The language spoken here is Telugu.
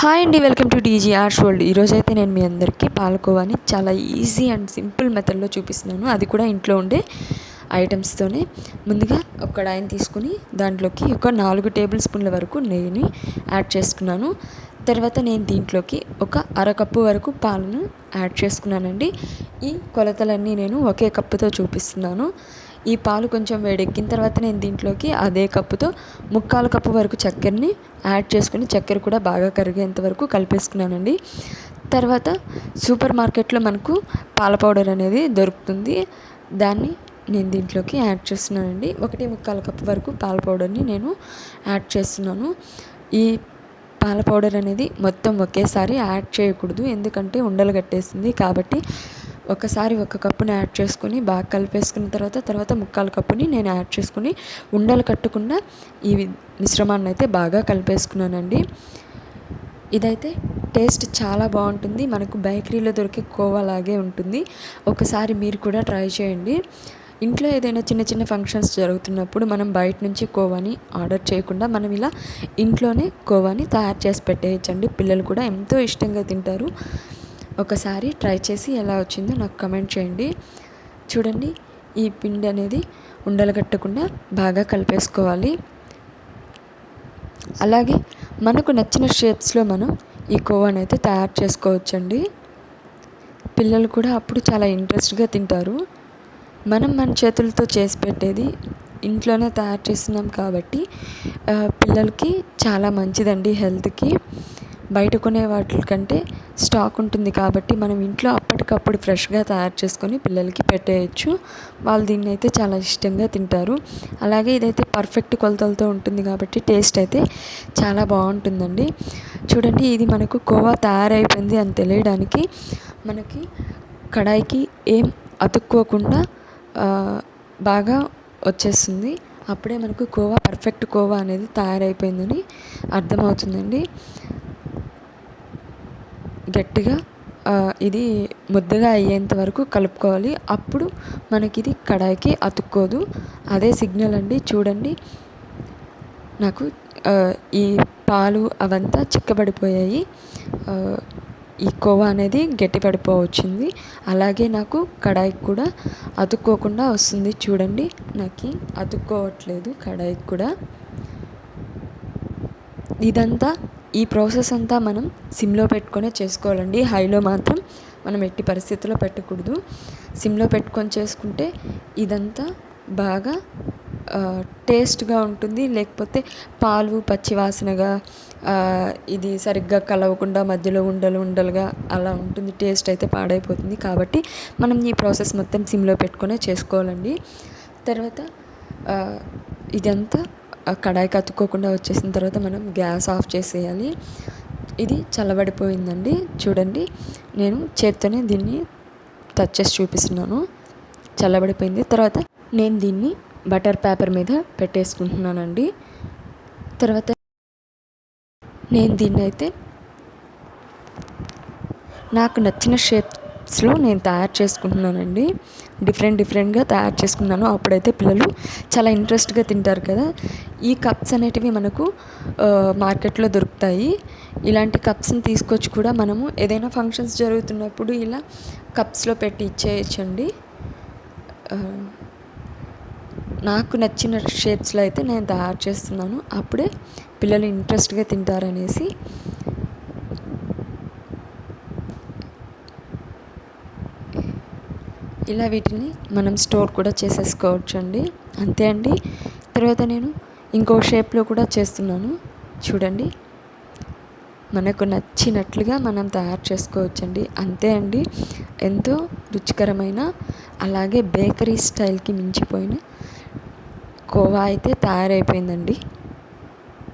హాయ్ అండి వెల్కమ్ టు డీజీఆర్స్ వరల్డ్. ఈరోజు అయితే నేను మీ అందరికీ పాలకోవాని చాలా ఈజీ అండ్ సింపుల్ మెథడ్లో చూపిస్తున్నాను. అది కూడా ఇంట్లో ఉండే ఐటమ్స్తోనే ముందుగా ఒక కడాయిని తీసుకుని దాంట్లోకి ఒక నాలుగు టేబుల్ స్పూన్ల వరకు నెయ్యిని యాడ్ చేసుకున్నాను. తర్వాత నేను దీంట్లోకి ఒక అరకప్పు వరకు పాలను యాడ్ చేసుకున్నానండి. ఈ కొలతలన్నీ నేను ఒకే కప్పుతో చూపిస్తున్నాను. ఈ పాలు కొంచెం వేడెక్కిన తర్వాత నేను దీంట్లోకి అదే కప్పుతో ముక్కాలు కప్పు వరకు చక్కెరని యాడ్ చేసుకుని చక్కెర కూడా బాగా కరిగేంత వరకు కలిపేసుకున్నానండి. తర్వాత సూపర్ మార్కెట్లో మనకు పాల పౌడర్ అనేది దొరుకుతుంది. దాన్ని నేను దీంట్లోకి యాడ్ చేస్తున్నానండి. ఒకటి ముక్కాల కప్పు వరకు పాల పౌడర్ని నేను యాడ్ చేస్తున్నాను. ఈ పాల పౌడర్ అనేది మొత్తం ఒకేసారి యాడ్ చేయకూడదు. ఎందుకంటే ఉండలు కట్టేస్తుంది కాబట్టి ఒకసారి ఒక కప్పుని యాడ్ చేసుకొని బాగా కలిపేసుకున్న తర్వాత తర్వాత ముక్కాలు కప్పుని నేను యాడ్ చేసుకుని ఉండలు కట్టకుండా ఈ మిశ్రమాన్ని అయితే బాగా కలిపేసుకున్నానండి. ఇదైతే టేస్ట్ చాలా బాగుంటుంది. మనకు బేకరీలో దొరికే కోవా లాగే ఉంటుంది. ఒకసారి మీరు కూడా ట్రై చేయండి. ఇంట్లో ఏదైనా చిన్న చిన్న ఫంక్షన్స్ జరుగుతున్నప్పుడు మనం బయట నుంచి కోవాని ఆర్డర్ చేయకుండా మనం ఇలా ఇంట్లోనే కోవాని తయారు చేసి పెట్టేయచ్చండి. పిల్లలు కూడా ఎంతో ఇష్టంగా తింటారు. ఒకసారి ట్రై చేసి ఎలా వచ్చిందో నాకు కమెంట్ చేయండి. చూడండి ఈ పిండి అనేది ఉండలు కట్టకుండా బాగా కలిపేసుకోవాలి. అలాగే మనకు నచ్చిన షేప్స్లో మనం ఈ కోవాని అయితే తయారు చేసుకోవచ్చండి. పిల్లలు కూడా అప్పుడు చాలా ఇంట్రెస్ట్గా తింటారు. మనం మన చేతులతో చేసి పెట్టేది ఇంట్లోనే తయారు చేస్తున్నాం కాబట్టి పిల్లలకి చాలా మంచిదండి హెల్త్కి. బయట కొనే వాటి కంటే స్టాక్ ఉంటుంది కాబట్టి మనం ఇంట్లో అప్పటికప్పుడు ఫ్రెష్గా తయారు చేసుకొని పిల్లలకి పెట్టేయచ్చు. వాళ్ళు దీన్ని అయితే చాలా ఇష్టంగా తింటారు. అలాగే ఇదైతే పర్ఫెక్ట్ కొలతలతో ఉంటుంది కాబట్టి టేస్ట్ అయితే చాలా బాగుంటుందండి. చూడండి ఇది మనకు కోవా తయారైపోయింది అని తెలియడానికి మనకి కడాయికి ఏం అతుక్కోకుండా బాగా వచ్చేస్తుంది. అప్పుడే మనకు కోవా పర్ఫెక్ట్ కోవా అనేది తయారైపోయిందని అర్థమవుతుందండి. గట్టిగా ఇది ముద్దగా అయ్యేంత వరకు కలుపుకోవాలి. అప్పుడు మనకి ఇది కడాయికి అతుక్కోదు. అదే సిగ్నల్ అండి. చూడండి. నాకు ఈ పాలు అవంతా చిక్కబడిపోయాయి. ఈ కోవా అనేది గట్టిపడిపోవచ్చింది అలాగే నాకు కడాయికి కూడా అతుక్కోకుండా వస్తుంది. చూడండి. నాకు అతుక్కోవట్లేదు కడాయికి కూడా. ఇదంతా ఈ ప్రాసెస్ అంతా మనం సిమ్లో పెట్టుకునే చేసుకోవాలండి. హైలో మాత్రం మనం ఎట్టి పరిస్థితుల్లో పెట్టకూడదు. సిమ్లో పెట్టుకొని చేసుకుంటే ఇదంతా బాగా టేస్ట్గా ఉంటుంది. లేకపోతే పాలు పచ్చివాసనగా ఇది సరిగ్గా కలవకుండా మధ్యలో ఉండలు ఉండలుగా అలా ఉంటుంది. టేస్ట్ అయితే పాడైపోతుంది. కాబట్టి మనం ఈ ప్రాసెస్ మొత్తం సిమ్లో పెట్టుకునే చేసుకోవాలండి. తర్వాత ఇదంతా కడాయికి అతుక్కోకుండా వచ్చేసిన తర్వాత మనం గ్యాస్ ఆఫ్ చేసేయాలి. ఇది చల్లబడిపోయిందండి. చూడండి నేను చేత్తోనే దీన్ని టచ్ చేసి చూపిస్తున్నాను. చల్లబడిపోయింది. తర్వాత నేను దీన్ని బటర్ పేపర్ మీద పెట్టేసుకుంటున్నానండి. తర్వాత నేను దీన్ని అయితే నాకు నచ్చిన షేప్స్లో నేను తయారు చేసుకుంటున్నానండి. డిఫరెంట్ డిఫరెంట్గా తయారు చేసుకున్నాను. అప్పుడైతే పిల్లలు చాలా ఇంట్రెస్ట్గా తింటారు కదా. ఈ కప్స్ అనేటివి మనకు మార్కెట్లో దొరుకుతాయి. ఇలాంటి కప్స్ని తీసుకొచ్చి కూడా మనము ఏదైనా ఫంక్షన్స్ జరుగుతున్నప్పుడు ఇలా కప్స్లో పెట్టి ఇచ్చేయచ్చండి. నాకు నచ్చిన షేప్స్లో అయితే నేను తయారు చేస్తున్నాను. అప్పుడే పిల్లలు ఇంట్రెస్ట్గా తింటారనేసి ఇలా వీటిని మనం స్టోర్ కూడా చేసేసుకోవచ్చు అండి అంతే అండి. తర్వాత నేను ఇంకో షేప్లో కూడా చేస్తున్నాను. చూడండి. మనకు నచ్చినట్లుగా మనం తయారు చేసుకోవచ్చండి. అంతే అండి. ఎంతో రుచికరమైన అలాగే బేకరీ స్టైల్కి మించిపోయిన కోవా అయితే తయారైపోయిందండి.